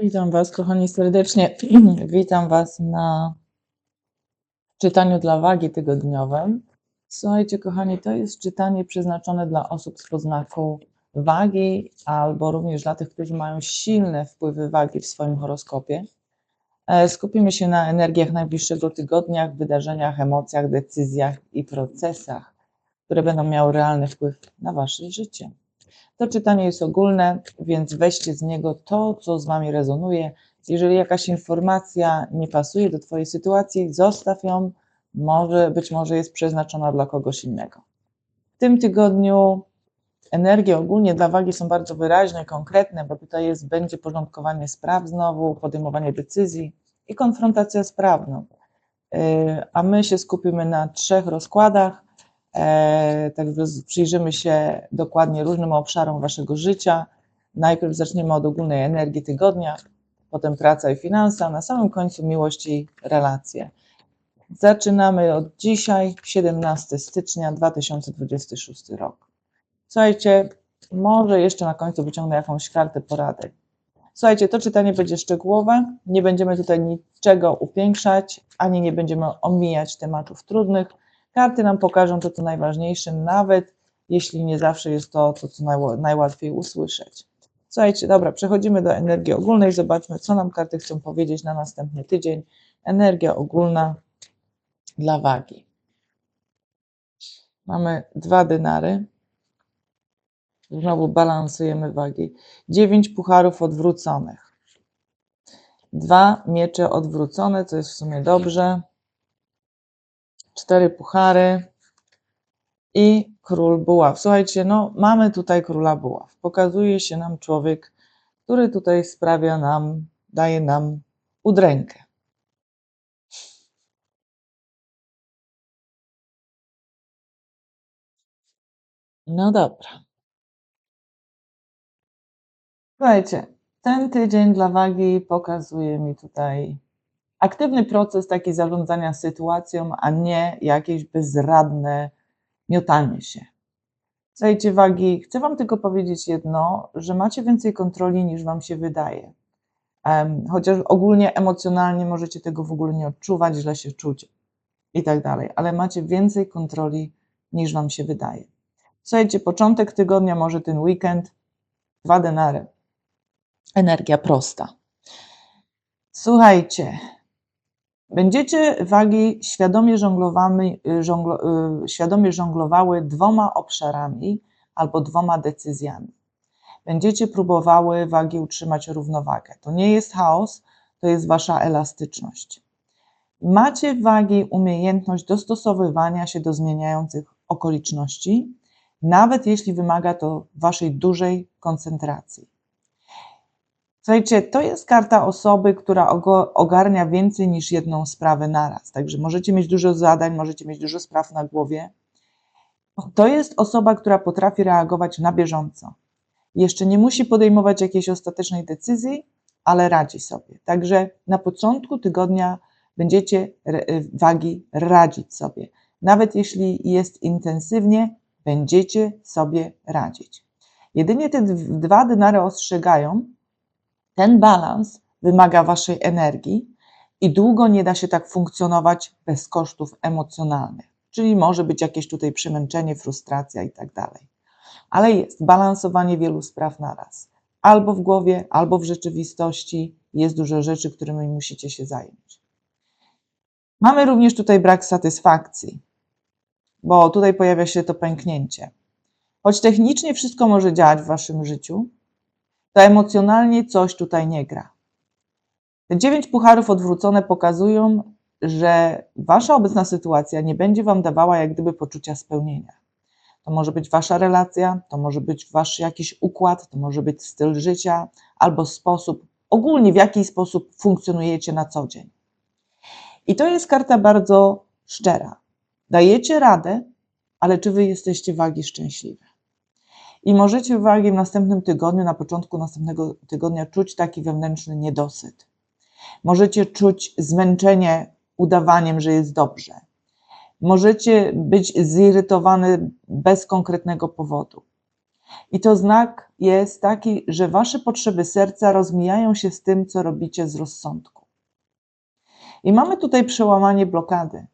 Witam Was, kochani, serdecznie. Witam Was na czytaniu dla wagi tygodniowym. Słuchajcie, kochani, to jest czytanie przeznaczone dla osób z poznaku wagi, albo również dla tych, którzy mają silne wpływy wagi w swoim horoskopie. E, Skupimy się na energiach najbliższego tygodnia, wydarzeniach, emocjach, decyzjach i procesach, które będą miały realny wpływ na Wasze życie. To czytanie jest ogólne, więc weźcie z niego to, co z Wami rezonuje. Jeżeli jakaś informacja nie pasuje do Twojej sytuacji, zostaw ją, może, być może jest przeznaczona dla kogoś innego. W tym tygodniu energie ogólnie dla wagi są bardzo wyraźne, konkretne, bo tutaj jest, będzie porządkowanie spraw znowu, podejmowanie decyzji i konfrontacja z prawdą. Yy, A my się skupimy na trzech rozkładach. E, Także z- przyjrzymy się dokładnie różnym obszarom Waszego życia. Najpierw zaczniemy od ogólnej energii tygodnia, potem praca i finanse, a na samym końcu miłość i relacje. Zaczynamy od dzisiaj, 17 stycznia 2026 rok. Słuchajcie, może jeszcze na końcu wyciągnę jakąś kartę porady. Słuchajcie, to czytanie będzie szczegółowe, nie będziemy tutaj niczego upiększać, ani nie będziemy omijać tematów trudnych. Karty nam pokażą to, co najważniejsze, nawet jeśli nie zawsze jest to, to co najła- najłatwiej usłyszeć. Słuchajcie, dobra, przechodzimy do energii ogólnej. Zobaczmy, co nam karty chcą powiedzieć na następny tydzień. Energia ogólna dla wagi. Mamy dwa dynary. Znowu balansujemy wagi. Dziewięć pucharów odwróconych. Dwa miecze odwrócone, co jest w sumie dobrze. Cztery puchary i król buław. Słuchajcie, no mamy tutaj króla buław. Pokazuje się nam człowiek, który tutaj sprawia nam, daje nam udrękę. No dobra. Słuchajcie, ten tydzień dla wagi pokazuje mi tutaj aktywny proces taki zarządzania sytuacją, a nie jakieś bezradne miotanie się. Słuchajcie, wagi, chcę Wam tylko powiedzieć jedno, że macie więcej kontroli niż Wam się wydaje. Chociaż ogólnie emocjonalnie możecie tego w ogóle nie odczuwać, źle się czuć i tak dalej, ale macie więcej kontroli niż Wam się wydaje. Słuchajcie, początek tygodnia, może ten weekend, dwa denary. Energia prosta. Słuchajcie, będziecie wagi świadomie, żonglowamy, y, żonglo, y, świadomie żonglowały dwoma obszarami albo dwoma decyzjami. Będziecie próbowały wagi utrzymać równowagę. To nie jest chaos, to jest wasza elastyczność. Macie wagi umiejętność dostosowywania się do zmieniających okoliczności, nawet jeśli wymaga to waszej dużej koncentracji. Słuchajcie, to jest karta osoby, która ogarnia więcej niż jedną sprawę naraz. Także możecie mieć dużo zadań, możecie mieć dużo spraw na głowie. To jest osoba, która potrafi reagować na bieżąco. Jeszcze nie musi podejmować jakiejś ostatecznej decyzji, ale radzi sobie. Także na początku tygodnia będziecie re- wagi radzić sobie. Nawet jeśli jest intensywnie, będziecie sobie radzić. Jedynie te dw- dwa dynary ostrzegają, ten balans wymaga waszej energii i długo nie da się tak funkcjonować bez kosztów emocjonalnych. Czyli może być jakieś tutaj przemęczenie, frustracja i tak dalej. Ale jest balansowanie wielu spraw naraz. Albo w głowie, albo w rzeczywistości jest dużo rzeczy, którymi musicie się zająć. Mamy również tutaj brak satysfakcji, bo tutaj pojawia się to pęknięcie. Choć technicznie wszystko może działać w waszym życiu, to emocjonalnie coś tutaj nie gra. Te dziewięć pucharów odwrócone pokazują, że wasza obecna sytuacja nie będzie wam dawała jak gdyby poczucia spełnienia. To może być wasza relacja, to może być wasz jakiś układ, to może być styl życia albo sposób, ogólnie w jaki sposób funkcjonujecie na co dzień. I to jest karta bardzo szczera. Dajecie radę, ale czy wy jesteście wagi szczęśliwe? I możecie w następnym tygodniu, na początku następnego tygodnia czuć taki wewnętrzny niedosyt. Możecie czuć zmęczenie udawaniem, że jest dobrze. Możecie być zirytowany bez konkretnego powodu. I to znak jest taki, że wasze potrzeby serca rozmijają się z tym, co robicie z rozsądku. I mamy tutaj przełamanie blokady.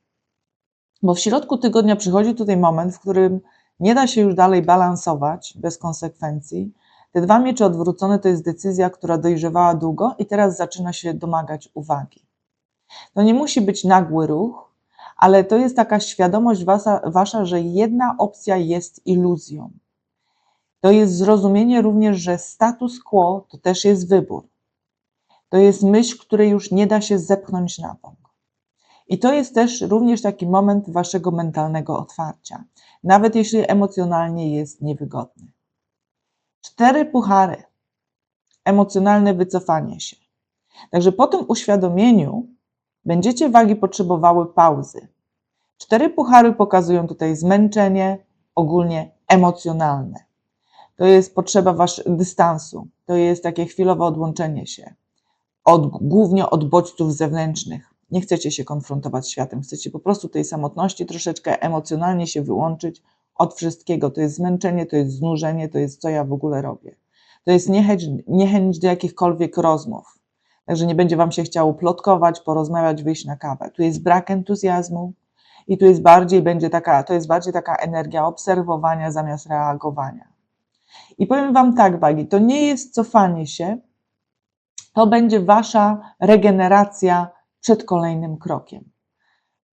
Bo w środku tygodnia przychodzi tutaj moment, w którym nie da się już dalej balansować bez konsekwencji. Te dwa miecze odwrócone to jest decyzja, która dojrzewała długo i teraz zaczyna się domagać uwagi. To nie musi być nagły ruch, ale to jest taka świadomość wasza, wasza, że jedna opcja jest iluzją. To jest zrozumienie również, że status quo to też jest wybór. To jest myśl, której już nie da się zepchnąć na bok. I to jest też również taki moment waszego mentalnego otwarcia, nawet jeśli emocjonalnie jest niewygodny. Cztery puchary. Emocjonalne wycofanie się. Także po tym uświadomieniu będziecie wagi potrzebowały pauzy. Cztery puchary pokazują tutaj zmęczenie, ogólnie emocjonalne. To jest potrzeba wasz dystansu, to jest takie chwilowe odłączenie się, od, głównie od bodźców zewnętrznych. Nie chcecie się konfrontować z światem, chcecie po prostu tej samotności troszeczkę emocjonalnie się wyłączyć od wszystkiego. To jest zmęczenie, to jest znużenie, to jest co ja w ogóle robię. To jest niechęć, niechęć do jakichkolwiek rozmów. Także nie będzie wam się chciało plotkować, porozmawiać, wyjść na kawę. Tu jest brak entuzjazmu i tu jest bardziej będzie taka, to jest bardziej taka energia obserwowania zamiast reagowania. I powiem wam tak, Wagi, to nie jest cofanie się, to będzie wasza regeneracja przed kolejnym krokiem.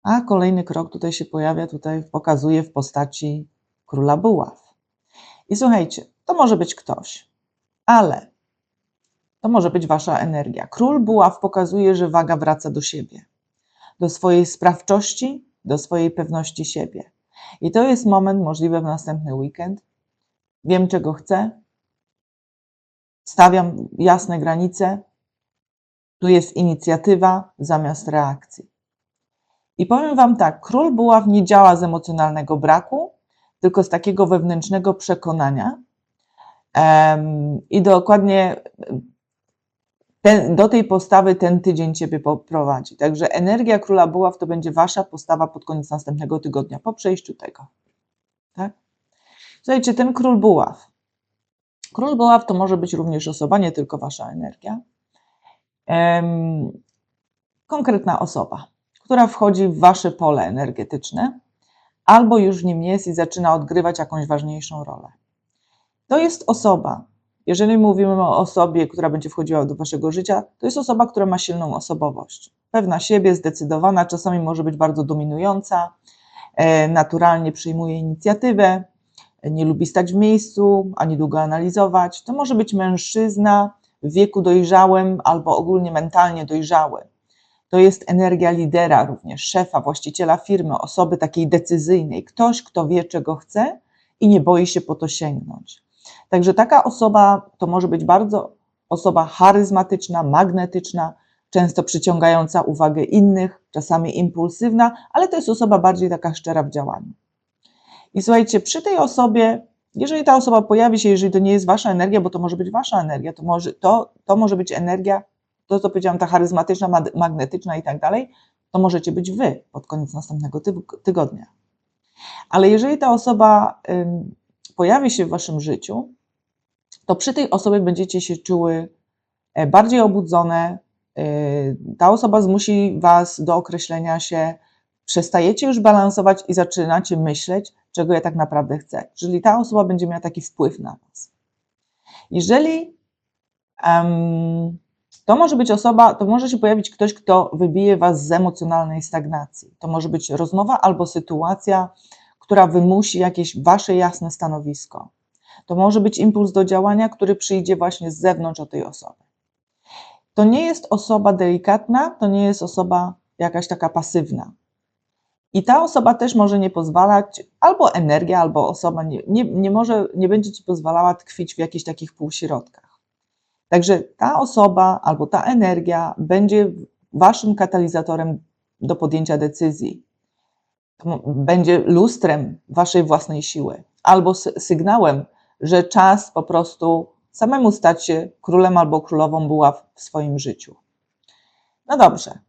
A kolejny krok tutaj się pojawia, tutaj pokazuje w postaci króla buław. I słuchajcie, to może być ktoś, ale to może być wasza energia. Król buław pokazuje, że waga wraca do siebie, do swojej sprawczości, do swojej pewności siebie. I to jest moment możliwy w następny weekend. Wiem, czego chcę, stawiam jasne granice, tu jest inicjatywa zamiast reakcji. I powiem Wam tak, król buław nie działa z emocjonalnego braku, tylko z takiego wewnętrznego przekonania. I dokładnie ten, do tej postawy ten tydzień Ciebie poprowadzi. Także energia króla buław to będzie Wasza postawa pod koniec następnego tygodnia, po przejściu tego. Tak? Słuchajcie, ten król buław. Król buław to może być również osoba, nie tylko Wasza energia. Konkretna osoba która wchodzi w wasze pole energetyczne, albo już w nim jest i zaczyna odgrywać jakąś ważniejszą rolę. To jest osoba, jeżeli mówimy o osobie, która będzie wchodziła do waszego życia, to jest osoba, która ma silną osobowość. Pewna siebie, zdecydowana, czasami może być bardzo dominująca, e, naturalnie przyjmuje inicjatywę, nie lubi stać w miejscu, ani długo analizować. To może być mężczyzna w wieku dojrzałym albo ogólnie mentalnie dojrzały to jest energia lidera również, szefa, właściciela firmy, osoby takiej decyzyjnej, ktoś, kto wie, czego chce i nie boi się po to sięgnąć. Także taka osoba to może być bardzo osoba charyzmatyczna, magnetyczna, często przyciągająca uwagę innych, czasami impulsywna, ale to jest osoba bardziej taka szczera w działaniu. I słuchajcie, przy tej osobie, jeżeli ta osoba pojawi się, jeżeli to nie jest wasza energia, bo to może być wasza energia, to może, to, to może być energia to, co powiedziałam, ta charyzmatyczna, magnetyczna i tak dalej, to możecie być wy pod koniec następnego tygodnia. Ale jeżeli ta osoba pojawi się w waszym życiu, to przy tej osobie będziecie się czuły e, bardziej obudzone. E, ta osoba zmusi was do określenia się, przestajecie już balansować i zaczynacie myśleć, czego ja tak naprawdę chcę. Czyli ta osoba będzie miała taki wpływ na was. Jeżeli um, to może być osoba, to może się pojawić ktoś, kto wybije Was z emocjonalnej stagnacji. To może być rozmowa albo sytuacja, która wymusi jakieś Wasze jasne stanowisko. To może być impuls do działania, który przyjdzie właśnie z zewnątrz od tej osoby. To nie jest osoba delikatna, to nie jest osoba jakaś taka pasywna. I ta osoba też może nie pozwalać, albo energia, albo osoba nie, nie, nie, może, nie będzie ci pozwalała tkwić w jakichś takich półśrodkach. Także ta osoba albo ta energia będzie waszym katalizatorem do podjęcia decyzji. Będzie lustrem waszej własnej siły albo sygnałem, że czas po prostu samemu stać się królem albo królową była w swoim życiu. No dobrze.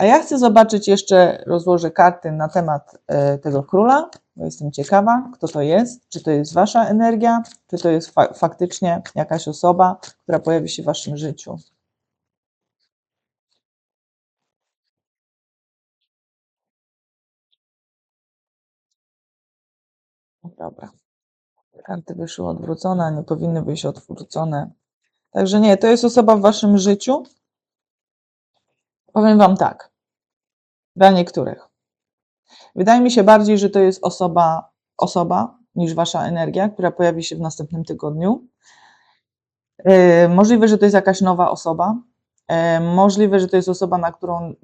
A ja chcę zobaczyć jeszcze, rozłożę karty na temat e, tego króla. bo jestem ciekawa, kto to jest, czy to jest Wasza energia, czy to jest fa faktycznie jakaś osoba, która pojawi się w Waszym życiu. Dobra. Karty wyszły odwrócone, nie powinny być odwrócone. Także nie, to jest osoba w Waszym życiu. Powiem Wam tak. Dla niektórych. Wydaje mi się bardziej, że to jest osoba, osoba niż Wasza energia, która pojawi się w następnym tygodniu. Yy, możliwe, że to jest jakaś nowa osoba. Yy, możliwe, że to jest osoba, na którą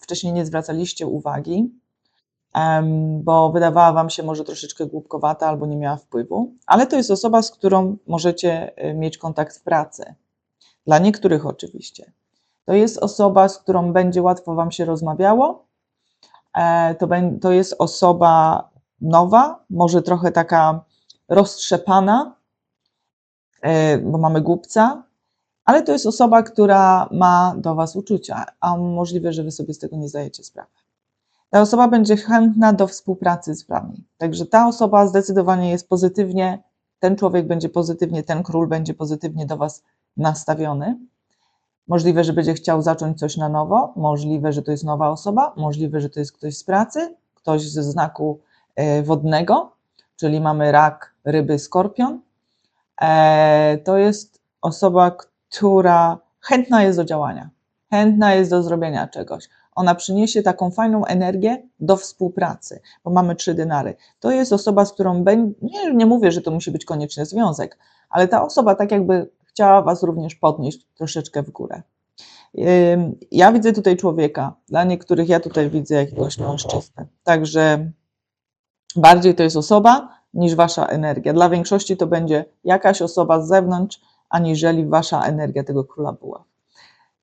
wcześniej nie zwracaliście uwagi, bo wydawała Wam się może troszeczkę głupkowata albo nie miała wpływu, ale to jest osoba, z którą możecie yy, mieć kontakt w pracy. Dla niektórych oczywiście. To jest osoba, z którą będzie łatwo Wam się rozmawiało. E, To, to jest osoba nowa, może trochę taka roztrzepana, e, bo mamy głupca, ale to jest osoba, która ma do Was uczucia, a możliwe, że Wy sobie z tego nie zdajecie sprawy. Ta osoba będzie chętna do współpracy z Wami. Także ta osoba zdecydowanie jest pozytywnie, ten człowiek będzie pozytywnie, ten król będzie pozytywnie do Was nastawiony. Możliwe, że będzie chciał zacząć coś na nowo, możliwe, że to jest nowa osoba, możliwe, że to jest ktoś z pracy, ktoś ze znaku e, wodnego, czyli mamy rak, ryby, skorpion. E, To jest osoba, która chętna jest do działania, chętna jest do zrobienia czegoś. Ona przyniesie taką fajną energię do współpracy, bo mamy trzy dynary. To jest osoba, z którą będzie, nie, nie mówię, że to musi być koniecznie związek, ale ta osoba tak jakby chciała Was również podnieść troszeczkę w górę. Ja widzę tutaj człowieka, dla niektórych ja tutaj widzę jakiegoś mężczyznę. Także bardziej to jest osoba niż Wasza energia. Dla większości to będzie jakaś osoba z zewnątrz, aniżeli Wasza energia tego króla była.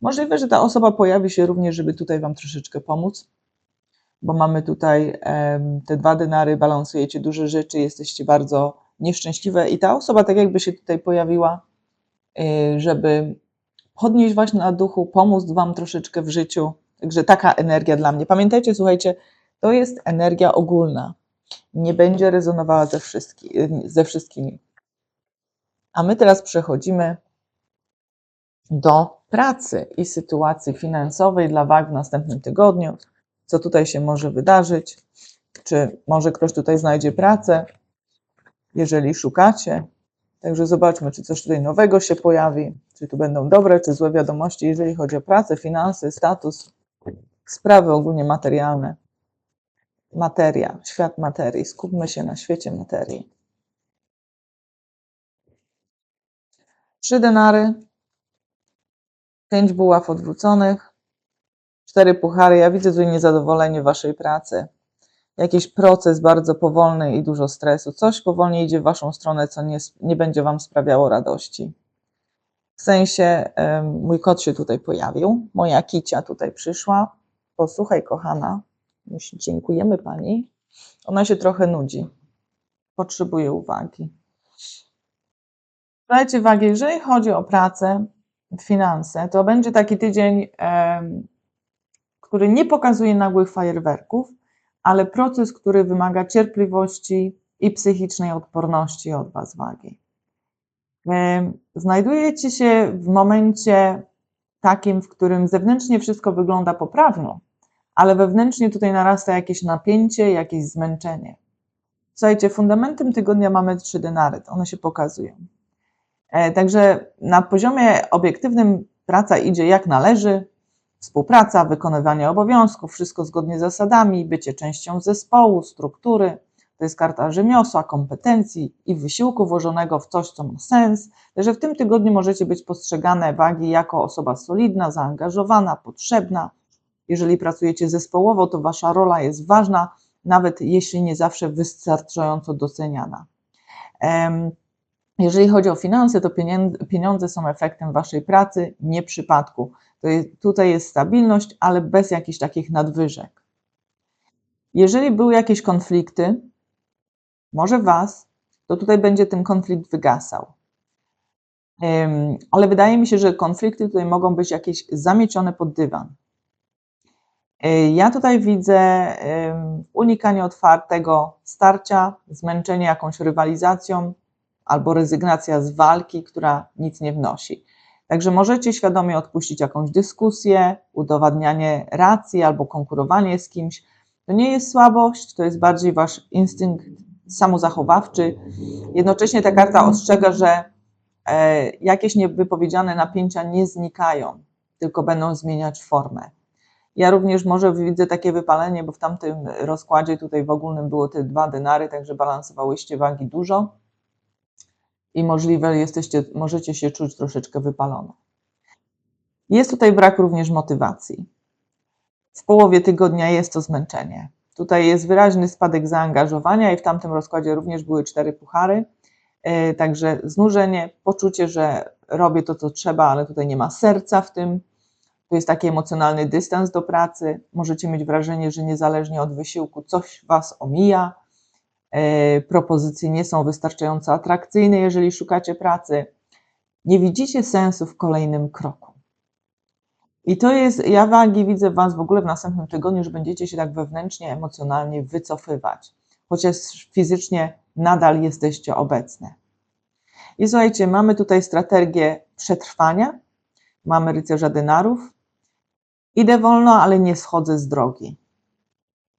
Możliwe, że ta osoba pojawi się również, żeby tutaj Wam troszeczkę pomóc, bo mamy tutaj te dwa denary, balansujecie duże rzeczy, jesteście bardzo nieszczęśliwe i ta osoba tak jakby się tutaj pojawiła, żeby podnieść Was na duchu, pomóc Wam troszeczkę w życiu. Także taka energia dla mnie. Pamiętajcie, słuchajcie, to jest energia ogólna. Nie będzie rezonowała ze, wszystki, ze wszystkimi. A my teraz przechodzimy do pracy i sytuacji finansowej dla wag w następnym tygodniu. Co tutaj się może wydarzyć? Czy może ktoś tutaj znajdzie pracę, jeżeli szukacie? Także zobaczmy, czy coś tutaj nowego się pojawi, czy tu będą dobre, czy złe wiadomości, jeżeli chodzi o pracę, finanse, status, sprawy ogólnie materialne. Materia, świat materii. Skupmy się na świecie materii. Trzy denary, pięć buław odwróconych, cztery puchary. Ja widzę tutaj niezadowolenie waszej pracy. Jakiś proces bardzo powolny i dużo stresu. Coś powolnie idzie w waszą stronę, co nie, nie będzie wam sprawiało radości. W sensie, mój kot się tutaj pojawił, moja kicia tutaj przyszła. Posłuchaj, kochana, dziękujemy pani. Ona się trochę nudzi. Potrzebuje uwagi. Słuchajcie, wagi, jeżeli chodzi o pracę, finanse, to będzie taki tydzień, który nie pokazuje nagłych fajerwerków, ale proces, który wymaga cierpliwości i psychicznej odporności od Was, wagi. Em, Znajdujecie się w momencie takim, w którym zewnętrznie wszystko wygląda poprawnie, ale wewnętrznie tutaj narasta jakieś napięcie, jakieś zmęczenie. Słuchajcie, fundamentem tygodnia mamy trzy denary, one się pokazują. E, Także na poziomie obiektywnym praca idzie jak należy, współpraca, wykonywanie obowiązków, wszystko zgodnie z zasadami, bycie częścią zespołu, struktury. To jest karta rzemiosła, kompetencji i wysiłku włożonego w coś, co ma sens. Także w tym tygodniu możecie być postrzegane wagi jako osoba solidna, zaangażowana, potrzebna. Jeżeli pracujecie zespołowo, to wasza rola jest ważna, nawet jeśli nie zawsze wystarczająco doceniana. Jeżeli chodzi o finanse, to pieniądze są efektem Waszej pracy, nie przypadku. Jest, tutaj jest stabilność, ale bez jakichś takich nadwyżek. Jeżeli były jakieś konflikty, może Was, to tutaj będzie ten konflikt wygasał. Ale wydaje mi się, że konflikty tutaj mogą być jakieś zamiecione pod dywan. Y, ja tutaj widzę unikanie otwartego starcia, zmęczenie jakąś rywalizacją albo rezygnacja z walki, która nic nie wnosi. Także możecie świadomie odpuścić jakąś dyskusję, udowadnianie racji albo konkurowanie z kimś. To nie jest słabość, to jest bardziej wasz instynkt samozachowawczy. Jednocześnie ta karta ostrzega, że e, jakieś niewypowiedziane napięcia nie znikają, tylko będą zmieniać formę. Ja również może widzę takie wypalenie, bo w tamtym rozkładzie tutaj w ogólnym było te dwa denary, także balansowałyście wagi dużo i możliwe jesteście, możecie się czuć troszeczkę wypalone. Jest tutaj brak również motywacji. W połowie tygodnia jest to zmęczenie. Tutaj jest wyraźny spadek zaangażowania i w tamtym rozkładzie również były cztery puchary. E, także znużenie, poczucie, że robię to, co trzeba, ale tutaj nie ma serca w tym. Tu jest taki emocjonalny dystans do pracy. Możecie mieć wrażenie, że niezależnie od wysiłku coś Was omija. E, propozycje nie są wystarczająco atrakcyjne, jeżeli szukacie pracy. Nie widzicie sensu w kolejnym kroku. I to jest, ja wagi widzę Was w ogóle w następnym tygodniu, że będziecie się tak wewnętrznie, emocjonalnie wycofywać, chociaż fizycznie nadal jesteście obecne. I słuchajcie, mamy tutaj strategię przetrwania, mamy rycerza denarów, idę wolno, ale nie schodzę z drogi.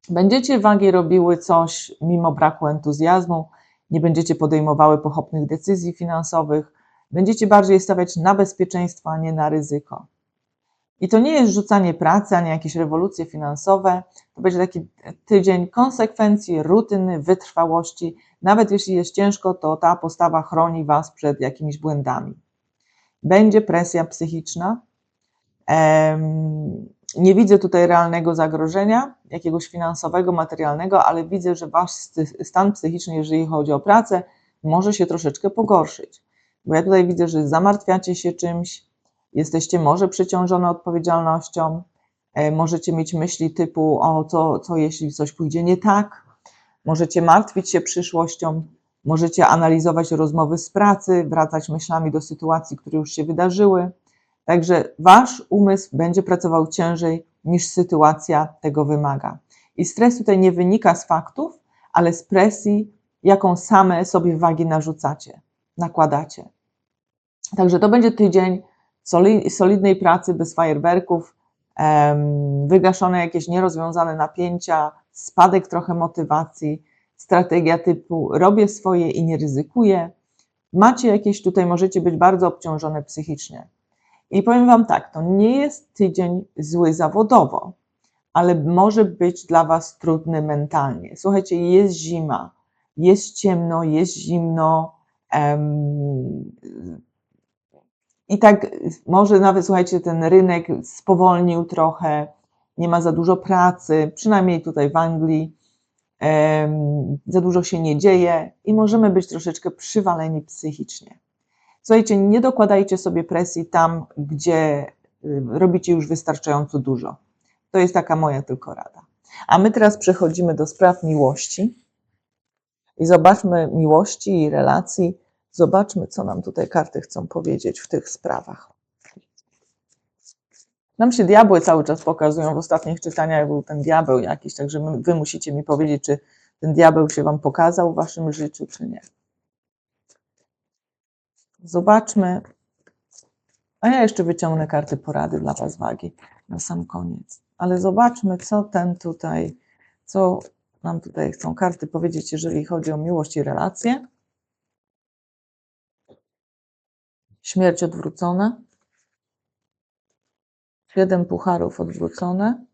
Będziecie wagi robiły coś mimo braku entuzjazmu, nie będziecie podejmowały pochopnych decyzji finansowych, będziecie bardziej stawiać na bezpieczeństwo, a nie na ryzyko. I to nie jest rzucanie pracy, ani jakieś rewolucje finansowe. To będzie taki tydzień konsekwencji, rutyny, wytrwałości. Nawet jeśli jest ciężko, to ta postawa chroni Was przed jakimiś błędami. Będzie presja psychiczna. Nie widzę tutaj realnego zagrożenia, jakiegoś finansowego, materialnego, ale widzę, że Wasz stan psychiczny, jeżeli chodzi o pracę, może się troszeczkę pogorszyć. Bo ja tutaj widzę, że zamartwiacie się czymś, jesteście może przeciążone odpowiedzialnością, e, możecie mieć myśli typu o co, co jeśli coś pójdzie nie tak, możecie martwić się przyszłością, możecie analizować rozmowy z pracy, wracać myślami do sytuacji, które już się wydarzyły. Także wasz umysł będzie pracował ciężej niż sytuacja tego wymaga. I stres tutaj nie wynika z faktów, ale z presji, jaką same sobie wagi narzucacie, nakładacie. Także to będzie tydzień solidnej pracy bez fajerwerków, wygaszone jakieś nierozwiązane napięcia, spadek trochę motywacji, strategia typu robię swoje i nie ryzykuję. Macie jakieś tutaj, możecie być bardzo obciążone psychicznie. I powiem Wam tak, to nie jest tydzień zły zawodowo, ale może być dla Was trudny mentalnie. Słuchajcie, jest zima, jest ciemno, jest zimno, i tak może nawet, słuchajcie, ten rynek spowolnił trochę, nie ma za dużo pracy, przynajmniej tutaj w Anglii, za dużo się nie dzieje i możemy być troszeczkę przywaleni psychicznie. Słuchajcie, nie dokładajcie sobie presji tam, gdzie y, robicie już wystarczająco dużo. To jest taka moja tylko rada. A my teraz przechodzimy do spraw miłości i zobaczmy miłości i relacji Zobaczmy, co nam tutaj karty chcą powiedzieć w tych sprawach. Nam się diabły cały czas pokazują. W ostatnich czytaniach był ten diabeł jakiś, także wy musicie mi powiedzieć, czy ten diabeł się wam pokazał w waszym życiu, czy nie. Zobaczmy. A ja jeszcze wyciągnę karty porady dla was wagi na sam koniec. Ale zobaczmy, co ten tutaj, co nam tutaj chcą karty powiedzieć, jeżeli chodzi o miłość i relacje. Śmierć odwrócona. Siedem pucharów odwrócone.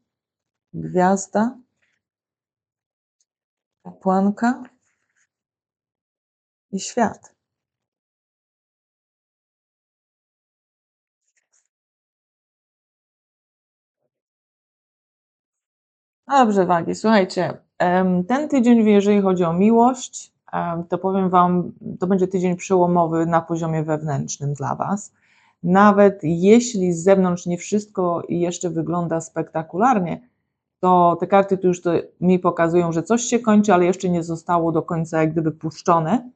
Gwiazda. Kapłanka. I świat. Dobrze, wagi. Słuchajcie, ten tydzień, jeżeli chodzi o miłość, to powiem Wam, to będzie tydzień przełomowy na poziomie wewnętrznym dla Was. Nawet jeśli z zewnątrz nie wszystko jeszcze wygląda spektakularnie, to te karty tu już to mi pokazują, że coś się kończy, ale jeszcze nie zostało do końca jak gdyby puszczone,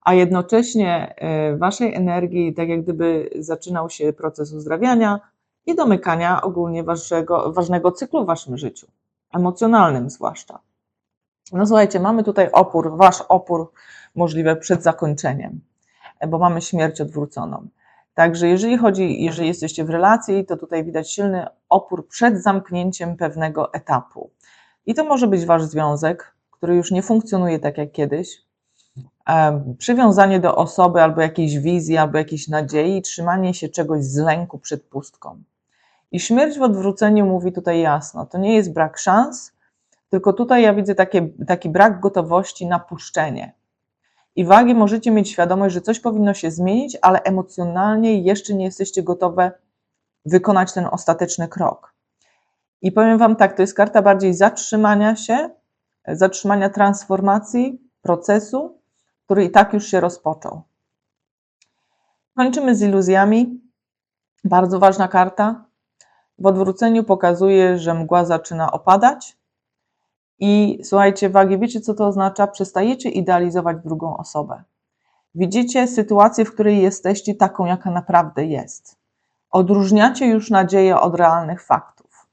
a jednocześnie e, Waszej energii tak jak gdyby zaczynał się proces uzdrawiania i domykania ogólnie waszego, ważnego cyklu w waszym życiu, emocjonalnym zwłaszcza. No słuchajcie, mamy tutaj opór, wasz opór możliwy przed zakończeniem, bo mamy śmierć odwróconą. Także jeżeli chodzi, jeżeli jesteście w relacji, to tutaj widać silny opór przed zamknięciem pewnego etapu. I to może być wasz związek, który już nie funkcjonuje tak jak kiedyś, przywiązanie do osoby albo jakiejś wizji, albo jakiejś nadziei, trzymanie się czegoś z lęku przed pustką. I śmierć w odwróceniu mówi tutaj jasno, to nie jest brak szans, tylko tutaj ja widzę takie, taki brak gotowości na puszczenie. I wagi możecie mieć świadomość, że coś powinno się zmienić, ale emocjonalnie jeszcze nie jesteście gotowe wykonać ten ostateczny krok. I powiem Wam tak, to jest karta bardziej zatrzymania się, zatrzymania transformacji, procesu, który i tak już się rozpoczął. Kończymy z iluzjami. Bardzo ważna karta. W odwróceniu pokazuje, że mgła zaczyna opadać. I słuchajcie, wagi, wiecie co to oznacza? Przestajecie idealizować drugą osobę. Widzicie sytuację, w której jesteście taką, jaka naprawdę jest. Odróżniacie już nadzieję od realnych faktów.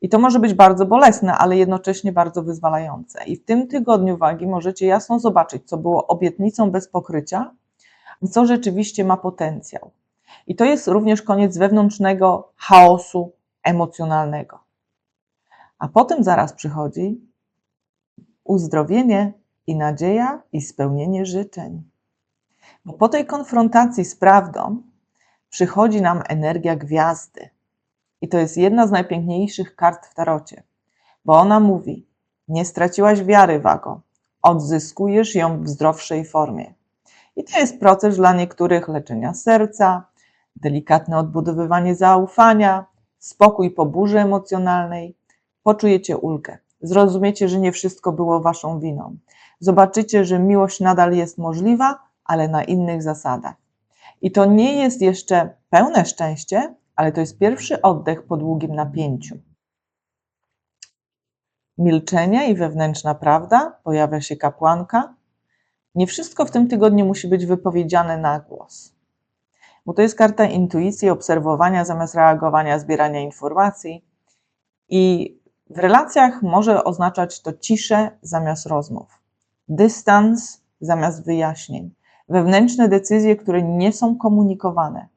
I to może być bardzo bolesne, ale jednocześnie bardzo wyzwalające. I w tym tygodniu wagi możecie jasno zobaczyć, co było obietnicą bez pokrycia, co rzeczywiście ma potencjał. I to jest również koniec wewnętrznego chaosu emocjonalnego. A potem zaraz przychodzi uzdrowienie i nadzieja i spełnienie życzeń. Bo po tej konfrontacji z prawdą przychodzi nam energia gwiazdy. I to jest jedna z najpiękniejszych kart w tarocie, bo ona mówi: Nie straciłaś wiary, wago, odzyskujesz ją w zdrowszej formie. I to jest proces dla niektórych leczenia serca, delikatne odbudowywanie zaufania, spokój po burzy emocjonalnej. Poczujecie ulgę. Zrozumiecie, że nie wszystko było waszą winą. Zobaczycie, że miłość nadal jest możliwa, ale na innych zasadach. I to nie jest jeszcze pełne szczęście, ale to jest pierwszy oddech po długim napięciu. Milczenie i wewnętrzna prawda, pojawia się kapłanka. Nie wszystko w tym tygodniu musi być wypowiedziane na głos, bo to jest karta intuicji, obserwowania zamiast reagowania, zbierania informacji. I w relacjach może oznaczać to ciszę zamiast rozmów, dystans zamiast wyjaśnień, wewnętrzne decyzje, które nie są komunikowane.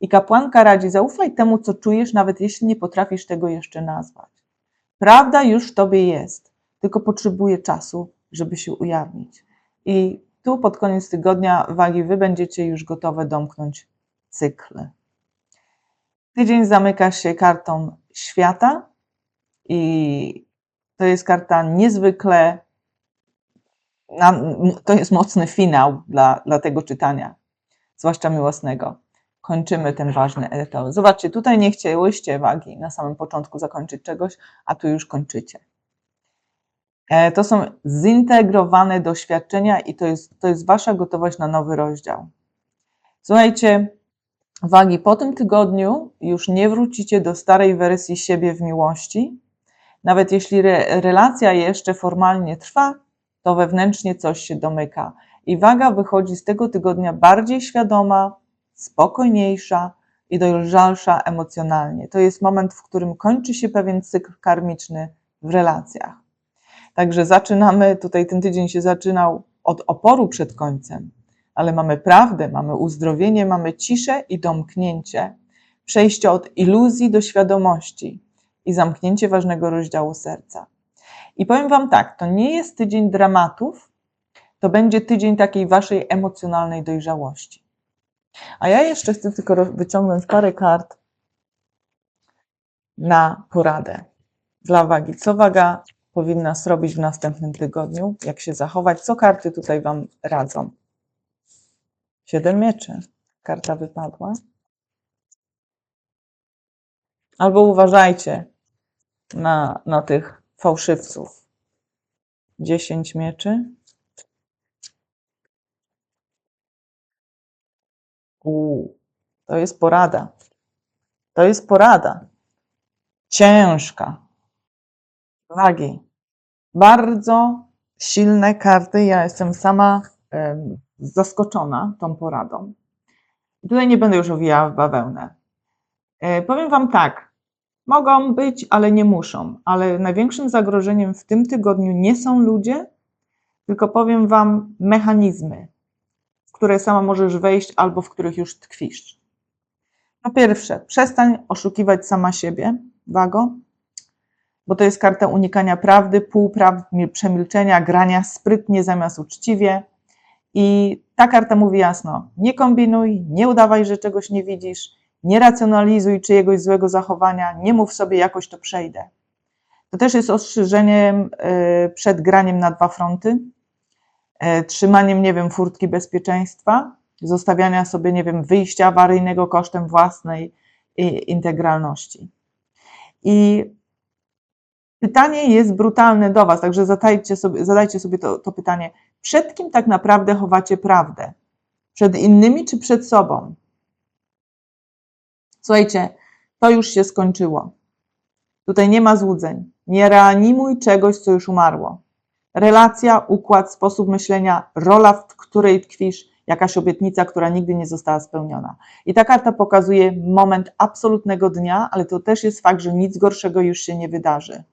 I kapłanka radzi, zaufaj temu, co czujesz, nawet jeśli nie potrafisz tego jeszcze nazwać. Prawda już w tobie jest, tylko potrzebuje czasu, żeby się ujawnić. I tu pod koniec tygodnia wagi wy będziecie już gotowe domknąć cykl. Tydzień zamyka się kartą świata i to jest karta niezwykle, to jest mocny finał dla, dla tego czytania, zwłaszcza miłosnego kończymy ten ważny etap. Zobaczcie, tutaj nie chciałyście wagi na samym początku zakończyć czegoś, a tu już kończycie. E, to są zintegrowane doświadczenia i to jest, to jest wasza gotowość na nowy rozdział. Słuchajcie, wagi, po tym tygodniu już nie wrócicie do starej wersji siebie w miłości. Nawet jeśli re, relacja jeszcze formalnie trwa, to wewnętrznie coś się domyka. I waga wychodzi z tego tygodnia bardziej świadoma, spokojniejsza i dojrzalsza emocjonalnie. To jest moment, w którym kończy się pewien cykl karmiczny w relacjach. Także zaczynamy, tutaj ten tydzień się zaczynał od oporu przed końcem, ale mamy prawdę, mamy uzdrowienie, mamy ciszę i domknięcie, przejście od iluzji do świadomości i zamknięcie ważnego rozdziału serca. I powiem Wam tak, to nie jest tydzień dramatów, to będzie tydzień takiej Waszej emocjonalnej dojrzałości. A ja jeszcze chcę tylko wyciągnąć parę kart na poradę dla wagi. Co waga powinna zrobić w następnym tygodniu? Jak się zachować? Co karty tutaj Wam radzą? Siedem mieczy. Karta wypadła. Albo uważajcie na, na tych fałszywców. Dziesięć mieczy. Uuu, to jest porada. To jest porada. Ciężka. Wagi. Bardzo silne karty. Ja jestem sama zaskoczona tą poradą. Tutaj nie będę już owijała w bawełnę. E, Powiem Wam tak, mogą być, ale nie muszą, ale największym zagrożeniem w tym tygodniu nie są ludzie, tylko powiem Wam mechanizmy, w które sama możesz wejść albo w których już tkwisz. Po pierwsze, przestań oszukiwać sama siebie, wago, bo to jest karta unikania prawdy, półprawd, mil- przemilczenia, grania sprytnie zamiast uczciwie. I ta karta mówi jasno: nie kombinuj, nie udawaj, że czegoś nie widzisz, nie racjonalizuj czyjegoś złego zachowania, nie mów sobie, jakoś to przejdę. To też jest ostrzeżeniem e, przed graniem na dwa fronty, e, trzymaniem, nie wiem, furtki bezpieczeństwa, zostawiania sobie, nie wiem, wyjścia awaryjnego kosztem własnej i- integralności. I pytanie jest brutalne do Was, także zadajcie sobie, zadajcie sobie to, to pytanie. Przed kim tak naprawdę chowacie prawdę? Przed innymi czy przed sobą? Słuchajcie, to już się skończyło. Tutaj nie ma złudzeń. Nie reanimuj czegoś, co już umarło. Relacja, układ, sposób myślenia, rola, w której tkwisz, jakaś obietnica, która nigdy nie została spełniona. I ta karta pokazuje moment absolutnego dnia, ale to też jest fakt, że nic gorszego już się nie wydarzy.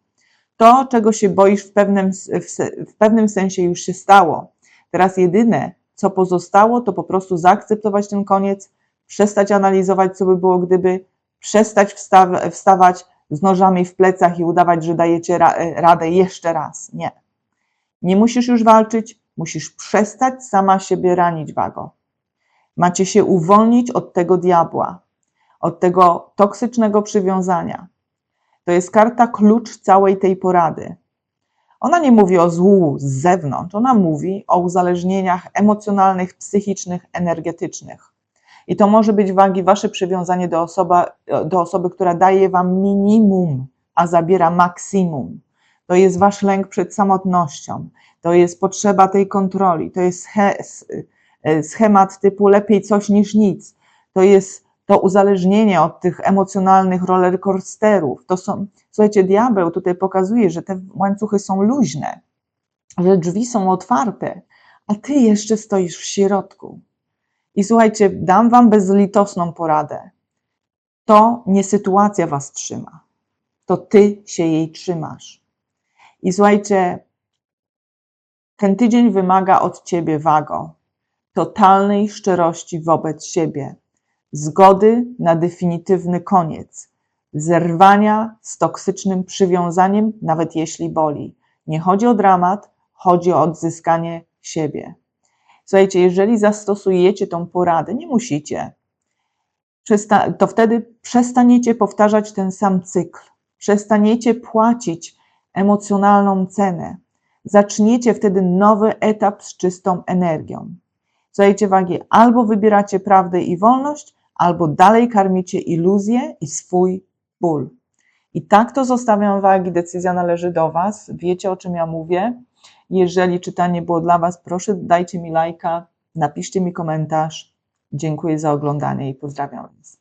To, czego się boisz, w pewnym, w, w pewnym sensie już się stało. Teraz jedyne, co pozostało, to po prostu zaakceptować ten koniec, przestać analizować, co by było, gdyby, przestać wstaw, wstawać z nożami w plecach i udawać, że dajecie ra, radę jeszcze raz. Nie. Nie musisz już walczyć, musisz przestać sama siebie ranić, wago. Macie się uwolnić od tego diabła, od tego toksycznego przywiązania. To jest karta klucz całej tej porady. Ona nie mówi o złu z zewnątrz, ona mówi o uzależnieniach emocjonalnych, psychicznych, energetycznych. I to może być wagi wasze przywiązanie do, osoba, do osoby, która daje wam minimum, a zabiera maksimum. To jest wasz lęk przed samotnością, to jest potrzeba tej kontroli, to jest e, schemat typu lepiej coś niż nic, to jest to uzależnienie od tych emocjonalnych rollercoasterów. To są, słuchajcie, diabeł tutaj pokazuje, że te łańcuchy są luźne, że drzwi są otwarte, a ty jeszcze stoisz w środku. I słuchajcie, dam wam bezlitosną poradę. To nie sytuacja was trzyma, to ty się jej trzymasz. I słuchajcie, ten tydzień wymaga od ciebie wago, totalnej szczerości wobec siebie, zgody na definitywny koniec, zerwania z toksycznym przywiązaniem, nawet jeśli boli. Nie chodzi o dramat, chodzi o odzyskanie siebie. Słuchajcie, jeżeli zastosujecie tą poradę, nie musicie, to wtedy przestaniecie powtarzać ten sam cykl, przestaniecie płacić emocjonalną cenę, zaczniecie wtedy nowy etap z czystą energią. Słuchajcie, wagi, albo wybieracie prawdę i wolność, albo dalej karmicie iluzję i swój ból. I tak to zostawiam wagi, decyzja należy do Was. Wiecie o czym ja mówię. Jeżeli czytanie było dla Was, proszę dajcie mi lajka, napiszcie mi komentarz. Dziękuję za oglądanie i pozdrawiam Was.